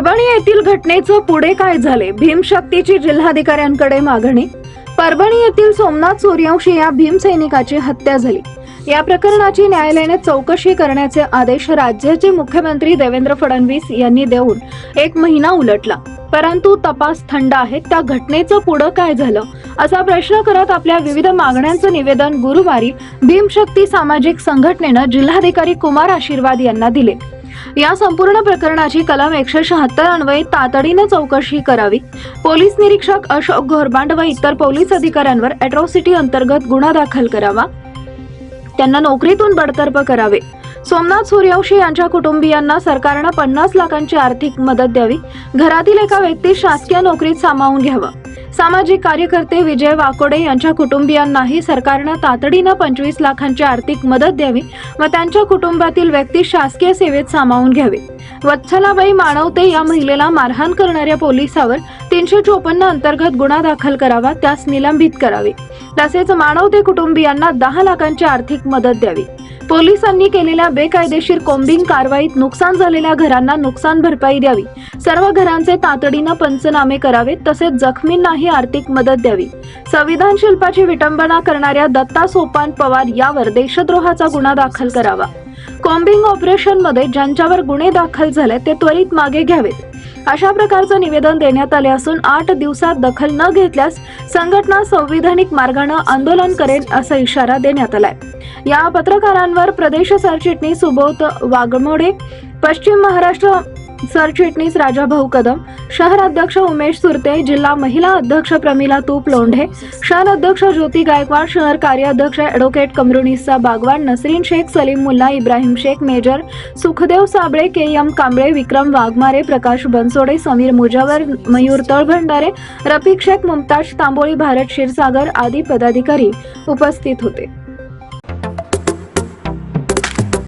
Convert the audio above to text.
परभणी येथील घटनेचं पुढे काय झाले? भीमशक्तीची जिल्हाधिकाऱ्यांकडे मागणी? परभणी येथील सोमनाथ सूर्यवंशी या भीमसैनिकाची हत्या झाली. या प्रकरणाची न्यायालयाने चौकशी करण्याचे आदेश राज्याचे मुख्यमंत्री देवेंद्र फडणवीस यांनी देऊन एक महिना उलटला. परंतु तपास थंड आहे. त्या घटनेचं पुढं काय झालं? असा प्रश्न करत आपल्या विविध मागण्यांचं निवेदन गुरुवारी भीमशक्ती सामाजिक संघटनेनं जिल्हाधिकारी कुमार आशीर्वाद यांना दिले. या संपूर्ण प्रकरणाची कलम एकशे शहात्तर अन्वये तातडीने चौकशी करावी. पोलीस निरीक्षक अशोक घोरबांड व इतर पोलीस अधिकाऱ्यांवर अॅट्रॉसिटी अंतर्गत गुन्हा दाखल करावा. त्यांना नोकरीतून बडतर्फ करावे. सोमनाथ सूर्यवंशी यांच्या कुटुंबियांना सरकारनं पन्नास लाखांची आर्थिक मदत द्यावी. घरातील एका व्यक्ती शासकीय नोकरीत सामावून घ्यावं. सामाजिक कार्यकर्ते विजय वाकोडे यांच्या कुटुंबियांनाही सरकारनं तातडीनं पंचवीस लाखांची आर्थिक मदत द्यावी व त्यांच्या कुटुंबातील व्यक्ती शासकीय सेवेत सामावून घ्यावे. वत्सलाबाई मानवते या महिलेला मारहाण करणाऱ्या पोलिसावर तीनशे चोपन्न अंतर्गत गुन्हा दाखल करावा त्यास निलंबित करावे. तसेच मानवते कुटुंबियांना दहा लाखांची आर्थिक मदत द्यावी. पोलिसांनी केलेल्या बेकायदेशीर कोम्बिंग कारवाईत नुकसान झालेल्या घरांना नुकसान भरपाई द्यावी. सर्व घरांचे तातडीनं पंचनामे करावेत तसेच जखमींनाही आर्थिक मदत द्यावी. संविधान शिल्पाची विटंबना करणाऱ्या दत्ता सोपान पवार यावर देशद्रोहाचा गुन्हा दाखल करावा. कॉम्बिंग ऑपरेशनमध्ये ज्यांच्यावर गुन्हे दाखल झाले ते त्वरित मागे घ्यावेत. अशा प्रकारचं निवेदन देण्यात आले असून आठ दिवसात दखल न घेतल्यास संघटना संविधानिक मार्गानं आंदोलन करेल असा इशारा देण्यात आलाय. या पत्रकारांवर प्रदेश सरचिटणीस सुबोध वाघमोडे पश्चिम महाराष्ट्र सरचिटणीस राजाभाऊ कदम शहर अध्यक्ष उमेश सुरते जिल्हा महिला अध्यक्ष प्रमिला तूप लोंढे शहर अध्यक्ष ज्योती गायकवाड शहर कार्याध्यक्ष advocate Kamarunnisa Bagwan Nasreen Shaikh Salim Mulla Ibrahim Shaikh major Sukhdev Sable K M Kamble Vikram Waghmare Prakash Bansode Sameer Mujawar Mayur Talbhandare Rafiq Shaikh Mumtaz Tamboli Bharat Kshirsagar आदी पदाधिकारी उपस्थित होते.